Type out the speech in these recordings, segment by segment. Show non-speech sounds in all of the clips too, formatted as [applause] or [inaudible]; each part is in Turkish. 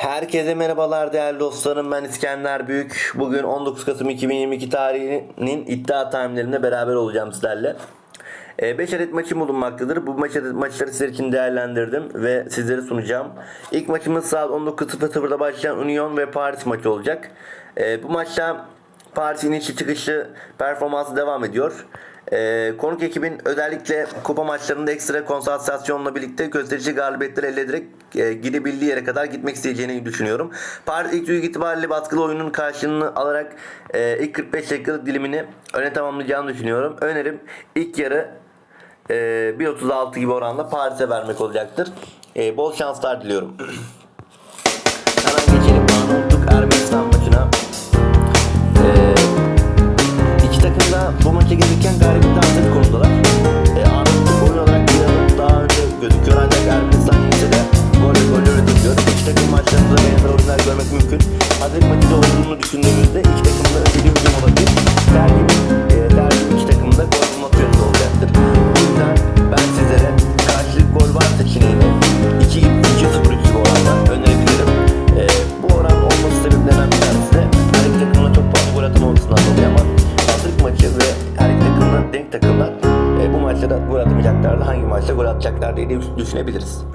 Herkese merhabalar değerli dostlarım. Ben İskender Büyük. Bugün 19 Kasım 2022 tarihinin iddia tahminlerinde beraber olacağım sizlerle. 5 adet maçım bulunmaktadır. Bu maç maçları sizler için değerlendirdim ve sizlere sunacağım. İlk maçımız saat 19.00'da başlayan Union ve Paris maçı olacak. E, Bu maçta Paris inişli çıkışlı performansı devam ediyor. Ee, konuk ekibin özellikle kupa maçlarında ekstra konsantrasyonla birlikte gösterici galibiyetler elde ederek e, gidebildiği yere kadar gitmek isteyeceğini düşünüyorum. Paris ilk büyük itibariyle baskılı oyunun karşılığını alarak e, ilk 45 dakikalık dilimini öne tamamlayacağını düşünüyorum. Önerim ilk yarı e, 1.36 gibi oranla Paris'e vermek olacaktır. E, bol şanslar diliyorum. [clears throat] Hemen geçelim Ermenistan maça gelirken galibiyete hasret atacaklar diye düşünebiliriz. [clears throat]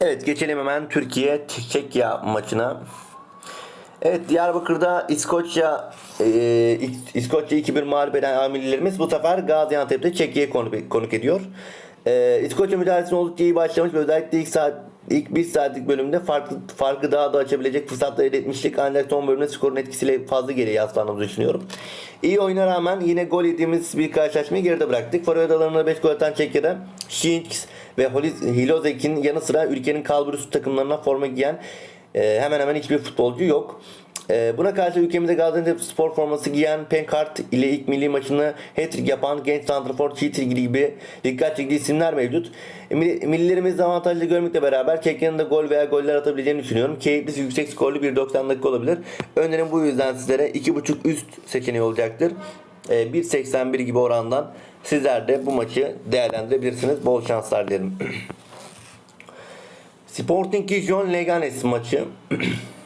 Evet geçelim hemen Türkiye Çekya maçına. Evet Diyarbakır'da İskoçya e, İskoçya 2-1 mağlup eden amirlerimiz bu sefer Gaziantep'te Çekya'yı konuk, konuk ediyor. E, İskoçya mücadelesine oldukça iyi başlamış ve özellikle ilk saat ilk bir saatlik bölümde farklı farkı daha da açabilecek fırsatlar elde etmiştik. Ancak son bölümde skorun etkisiyle fazla geriye yaslandığımızı düşünüyorum. İyi oyuna rağmen yine gol yediğimiz bir karşılaşmayı geride bıraktık. Forvet alanına 5 gol atan Çekya'da Şinks ve Hilozek'in yanı sıra ülkenin kalbur üstü takımlarına forma giyen e, hemen hemen hiçbir futbolcu yok. E, buna karşı ülkemizde Gaziantep spor forması giyen Penkart ile ilk milli maçını hat-trick yapan genç santrafor Çiğtir gibi dikkat çekici isimler mevcut. E, milli- millilerimizi avantajlı görmekle beraber Çekya'nın da gol veya goller atabileceğini düşünüyorum. Keyifli, yüksek skorlu bir 90 dakika olabilir. Önerim bu yüzden sizlere 2.5 üst seçeneği olacaktır. E, 1.81 gibi orandan sizler de bu maçı değerlendirebilirsiniz. Bol şanslar dilerim. [clears throat] Sporting Gijon Leganes maçı. [clears throat]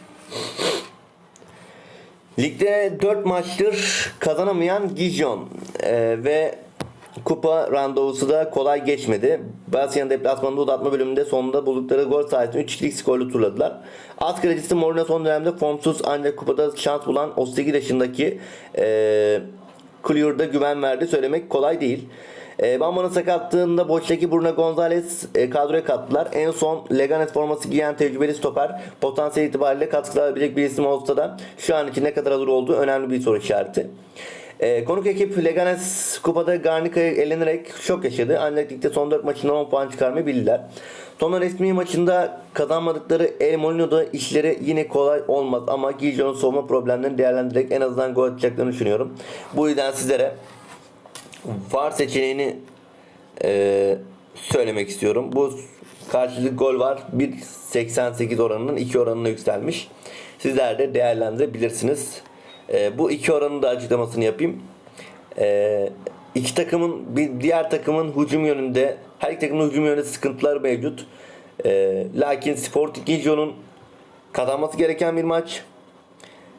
Ligde 4 maçtır kazanamayan Gijon Ee, ve kupa randevusu da kolay geçmedi. Basyan deplasmanında uzatma bölümünde sonunda buldukları gol sayesinde 3-2'lik skorlu turladılar. Az kalecisi Mourinho son dönemde formsuz ancak kupada şans bulan 38 yaşındaki e, Clear'da güven verdi söylemek kolay değil. E, Bamba'nın sakatlığında boştaki Bruno Gonzalez e, kadroya kattılar. En son Leganes forması giyen tecrübeli stoper potansiyel itibariyle katkı alabilecek bir isim olsa da şu an için ne kadar hazır olduğu önemli bir soru işareti. E, konuk ekip Leganes kupada Garnica'ya elenerek şok yaşadı. Ancak ligde son 4 maçından 10 puan çıkarmayı bildiler. Son resmi maçında kazanmadıkları El Molino'da işleri yine kolay olmaz ama Gijon'un savunma problemlerini değerlendirerek en azından gol atacaklarını düşünüyorum. Bu yüzden sizlere var seçeneğini e, söylemek istiyorum. Bu karşılık gol var. 1.88 oranının 2 oranına yükselmiş. Sizler de değerlendirebilirsiniz. E, bu iki oranın da açıklamasını yapayım. E, iki takımın bir diğer takımın hücum yönünde her iki takımın hücum yönünde sıkıntılar mevcut. E, lakin Sporting Gijon'un kazanması gereken bir maç.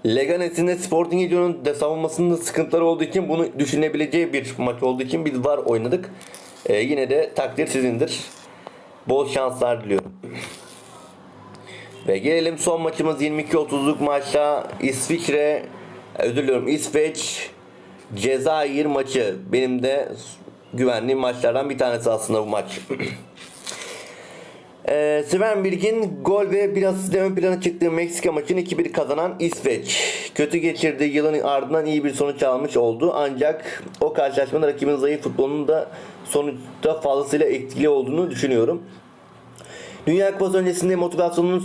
Leganes'in de Sporting Gijon'un de savunmasında sıkıntıları olduğu için bunu düşünebileceği bir maç olduğu için biz var oynadık. Ee, yine de takdir sizindir. Bol şanslar diliyorum. Ve gelelim son maçımız 22-30'luk maçta İsviçre özür diliyorum İsveç Cezayir maçı. Benim de güvendiğim maçlardan bir tanesi aslında bu maç. [clears throat] Ee, Sven Bilgin gol ve biraz da ön plana çıktığı Meksika maçını 2-1 kazanan İsveç. Kötü geçirdiği yılın ardından iyi bir sonuç almış oldu. Ancak o karşılaşmada rakibin zayıf futbolunun da sonuçta fazlasıyla etkili olduğunu düşünüyorum. Dünya Kupası öncesinde motivasyonunun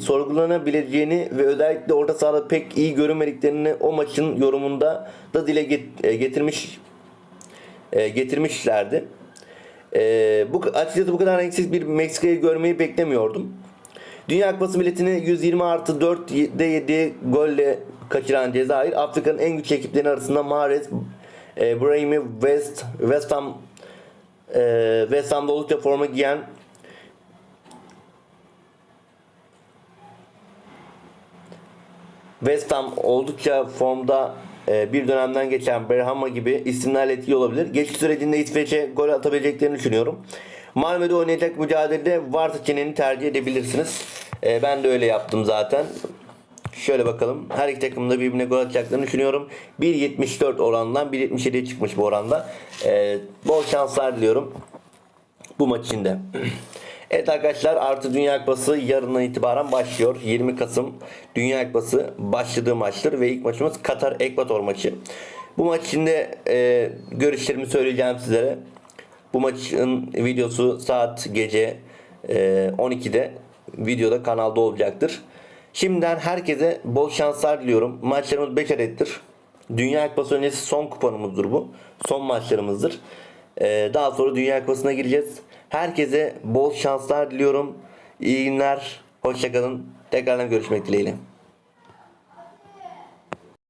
sorgulanabileceğini ve özellikle orta sahada pek iyi görünmediklerini o maçın yorumunda da dile e, getirmiş e, getirmişlerdi. E, bu açıkçası bu kadar renksiz bir Meksika'yı görmeyi beklemiyordum. Dünya Akbası biletini 120 artı 4'de 7 golle kaçıran Cezayir, Afrika'nın en güçlü ekiplerinin arasında Mahrez, e, Brahimi, West, West Ham, e, West Ham'da oldukça forma giyen West Ham oldukça formda bir dönemden geçen Berhama gibi isimlerle etkili olabilir. Geçiş sürecinde İsveç'e gol atabileceklerini düşünüyorum. Malmö'de oynayacak mücadelede var seçeneğini tercih edebilirsiniz. E, ben de öyle yaptım zaten. Şöyle bakalım. Her iki takım da birbirine gol atacaklarını düşünüyorum. 1.74 orandan 1.77'ye çıkmış bu oranda. E, bol şanslar diliyorum bu maç içinde. [clears throat] Evet arkadaşlar Artı Dünya Kupası yarından itibaren başlıyor. 20 Kasım Dünya Kupası başladığı maçtır ve ilk maçımız Katar Ekvator maçı. Bu maç içinde e, görüşlerimi söyleyeceğim sizlere. Bu maçın videosu saat gece e, 12'de videoda kanalda olacaktır. Şimdiden herkese bol şanslar diliyorum. Maçlarımız 5 adettir. Dünya Kupası öncesi son kupanımızdır bu. Son maçlarımızdır. Ee, daha sonra Dünya Kupası'na gireceğiz. Herkese bol şanslar diliyorum. İyi günler. Hoşçakalın. Tekrardan görüşmek dileğiyle.